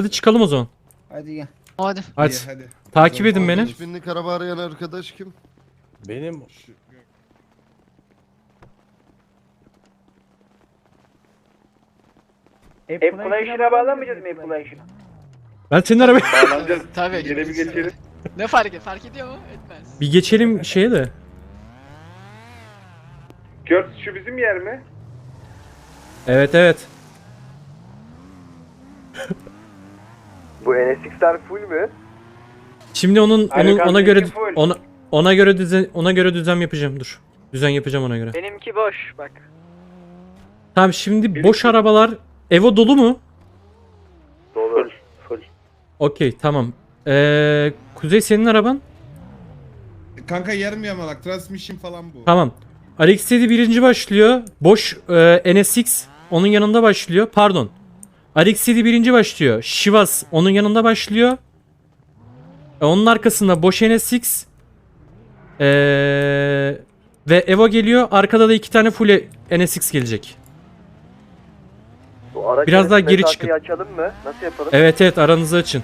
Hadi çıkalım o zaman. Hadi gel. Hadi. Hadi. İyi, hadi. Takip edin beni. 5 binlik araba arayan arkadaş kim? Benim Appalachian'a bağlanmayacağız mı Appalachian? Ben senin arabaya... Bağlanacağız. Tabii. Yine bir geçelim. Ne fark, fark ediyor mu? Etmez. Bir geçelim şeye de. Kurt şu bizim yer mi? Evet evet. Bu NSX'ler full mü? Şimdi onun onun ona göre full. ona ona göre düzen ona göre düzen yapacağım. Dur. Düzen yapacağım ona göre. Benimki boş bak. Tamam şimdi boş arabalar Evo dolu mu? Dolu. Full. Okey tamam. Ee, Kuzey senin araban? Kanka yarım yamalak. Transmission falan bu. Tamam. Alex 7 birinci başlıyor. Boş e, NSX onun yanında başlıyor. Pardon. Alex 7 birinci başlıyor. Shivas onun yanında başlıyor. E, onun arkasında boş NSX e, ve Evo geliyor. Arkada da iki tane full NSX gelecek. Bu araç Biraz daha geri mesafeyi çıkın. açalım mı? Nasıl yapalım? Evet evet aranızı açın.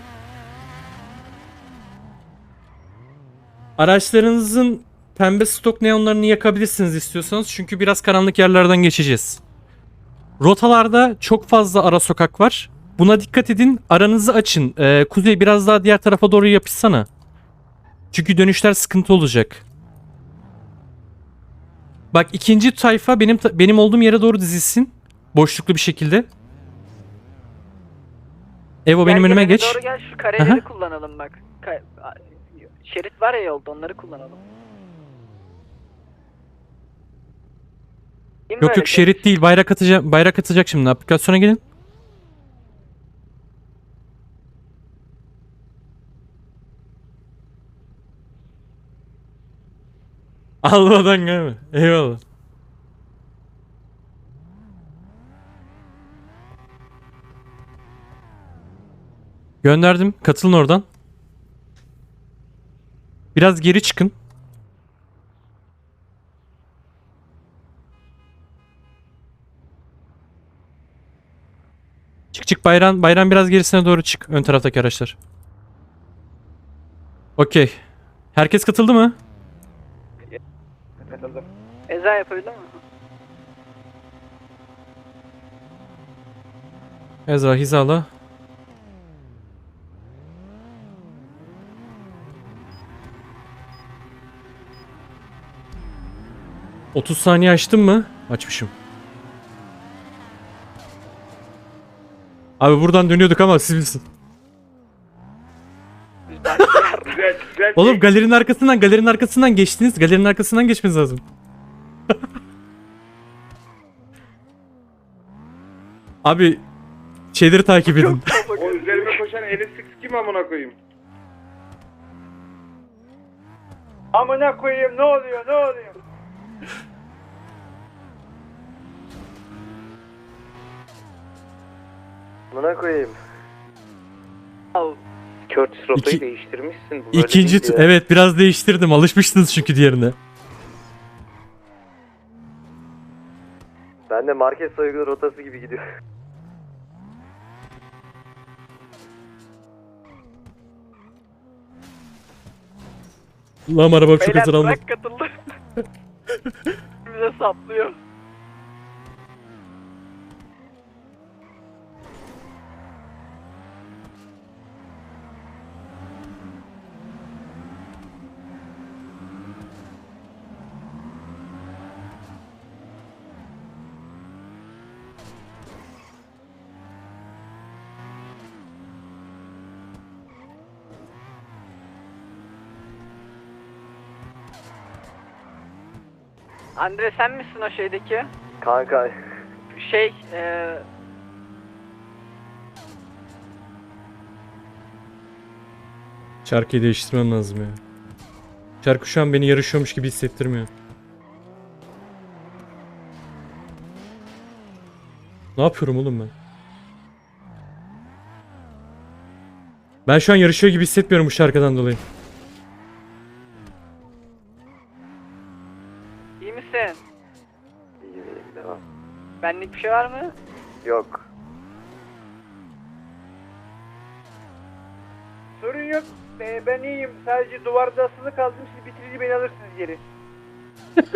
Araçlarınızın pembe stok neonlarını yakabilirsiniz istiyorsanız çünkü biraz karanlık yerlerden geçeceğiz. Rotalarda çok fazla ara sokak var. Buna dikkat edin. Aranızı açın. Ee, Kuzey biraz daha diğer tarafa doğru yapışsana. Çünkü dönüşler sıkıntı olacak. Bak ikinci tayfa benim benim olduğum yere doğru dizilsin. Boşluklu bir şekilde. Evo benim önüme geç. Doğru gel şu Aha. kareleri kullanalım bak. Ka- şerit var ya yolda onları kullanalım. Mi Yok yok şerit değil bayrak atacak bayrak atacak şimdi aplikasyona gelin. Almadan gelme. Eyvallah. Gönderdim. Katılın oradan. Biraz geri çıkın. Çık çık bayram bayram biraz gerisine doğru çık ön taraftaki araçlar. Okey. Herkes katıldı mı? Katıldım. Eza yapabildin mi? Ezra hizala. ...30 saniye açtım mı? Açmışım. Abi buradan dönüyorduk ama siz bilsin. Güzel güzel. Oğlum galerinin arkasından galerinin arkasından geçtiniz. Galerinin arkasından geçmeniz lazım. Abi şeyleri takip edin. O üzerime koşan NSX kim amına koyayım? Amına koyayım ne oluyor ne oluyor? Buna koyayım. Curtis rotayı İki- değiştirmişsin. Bu böyle İkinci ya. evet biraz değiştirdim. Alışmıştınız çünkü diğerine. Ben de market soygunu rotası gibi gidiyor. Lan arabam çok Beyler hızlı bırak katıldı. Bize saplıyor. Andre sen misin o şeydeki? Kanka Şey eee Şarkıyı değiştirmem lazım ya. Şarkı şu an beni yarışıyormuş gibi hissettirmiyor. Ne yapıyorum oğlum ben? Ben şu an yarışıyor gibi hissetmiyorum bu şarkıdan dolayı. iyi misin? iyi miyim devam. Benlik bir şey var mı? Yok. Sorun yok. Ee, ben iyiyim. Sadece duvarda asılı kaldım. Siz bitirince beni alırsınız geri.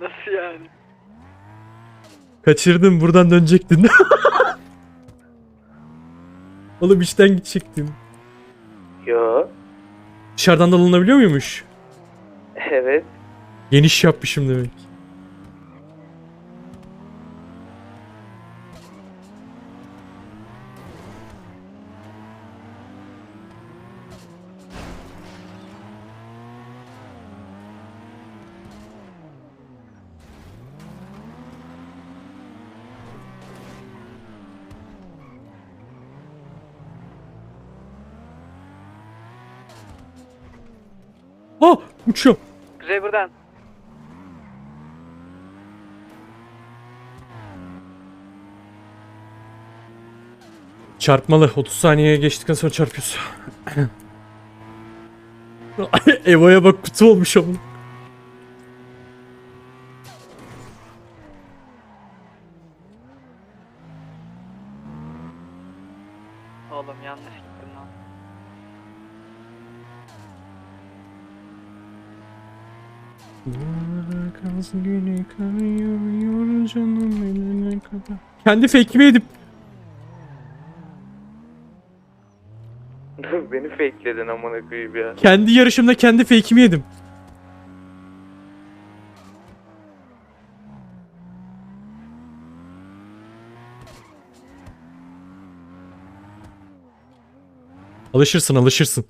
Nasıl yani? Kaçırdım buradan dönecektin. Oğlum işten gidecektin. Yo. Dışarıdan da alınabiliyor muymuş? Evet. Geniş yapmışım demek. Ah uçuyor. Kuzey buradan. Çarpmalı. 30 saniyeye geçtikten sonra çarpıyorsun. Evo'ya bak kutu olmuş ama. Oğlum yanlış gittim lan. Kendi fake'imi edip Beni fakeledin amına koyayım ya. kendi yarışımda kendi fake'imi yedim. Alışırsın alışırsın.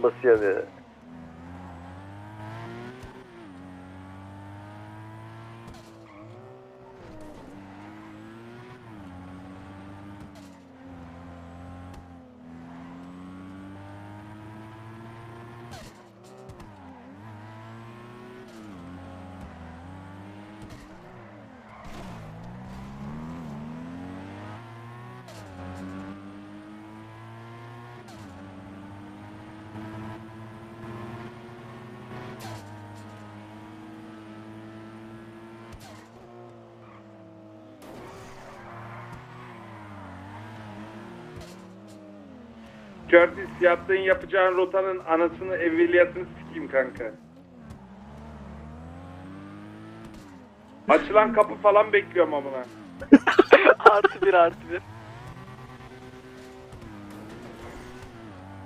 ambassada Curtis yaptığın yapacağın rotanın anasını evveliyatını sikeyim kanka. Açılan kapı falan bekliyorum amına. artı bir artı bir.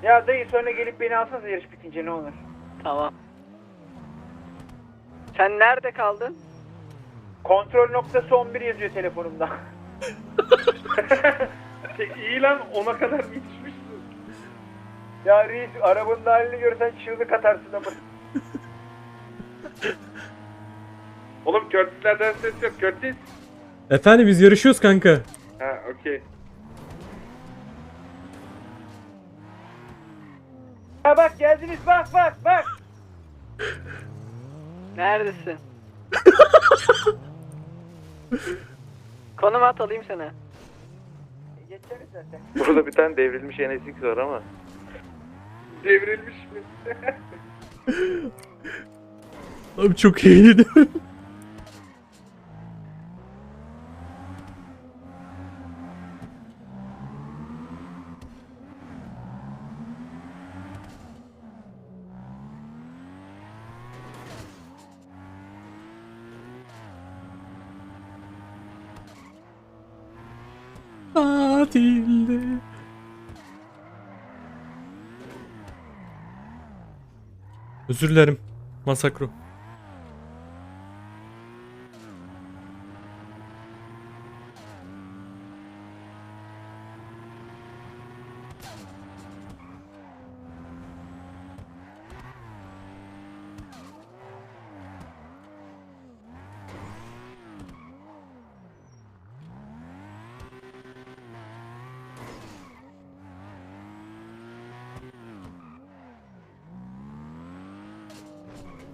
Ya dayı sonra gelip beni alsanız yarış bitince ne olur. Tamam. Sen nerede kaldın? Kontrol noktası 11 yazıyor telefonumda. İyi lan ona kadar yetişmişsin. Ya reis arabanın halini görsen çığlık atarsın ama. Oğlum Curtis'lerden ses yok. Curtis. Efendim biz yarışıyoruz kanka. Ha okey. Ha bak geldiniz bak bak bak. Neredesin? Konum at alayım seni. Geçeriz zaten. Burada bir tane devrilmiş NSX var ama. Devrilmiş mi? Abi çok eğlendim. Tatilde. Özür dilerim. Masakro.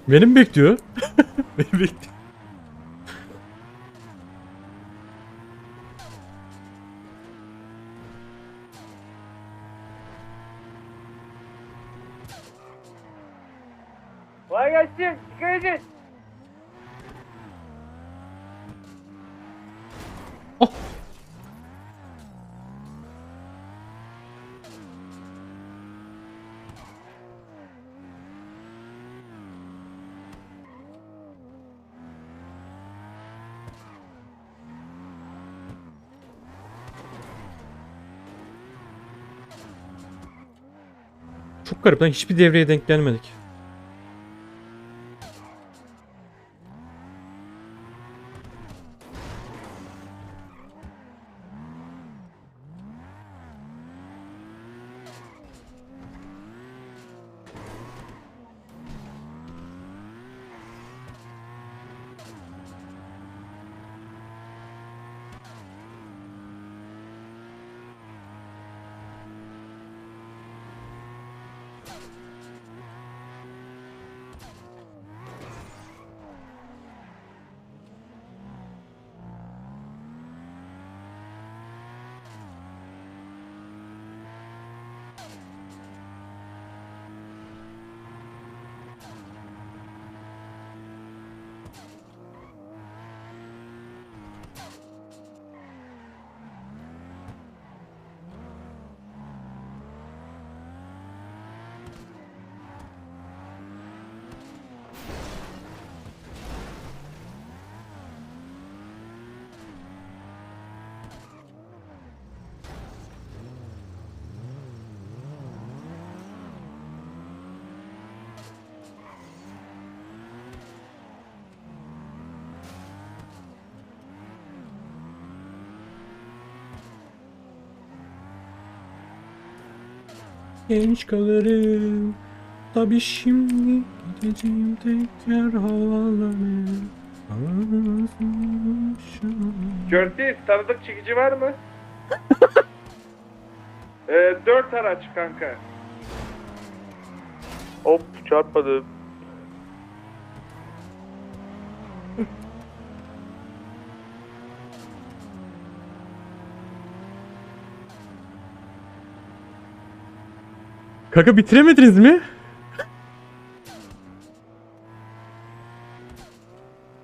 Beni mi bekliyor? Beni bekliyor. Kolay gelsin. Dikkat edin. Çok garip lan hiçbir devreye denk gelmedik. Genç kalırım Tabi şimdi gideceğim tekrar havalanı Curtis tanıdık çekici var mı? ee, dört araç kanka. Hop çarpmadım. Kaka bitiremediniz mi?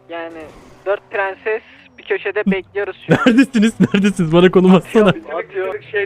Yani dört prenses bir köşede bekliyoruz şu an. Neredesiniz? Neredesiniz? Bana konum atsana. Şey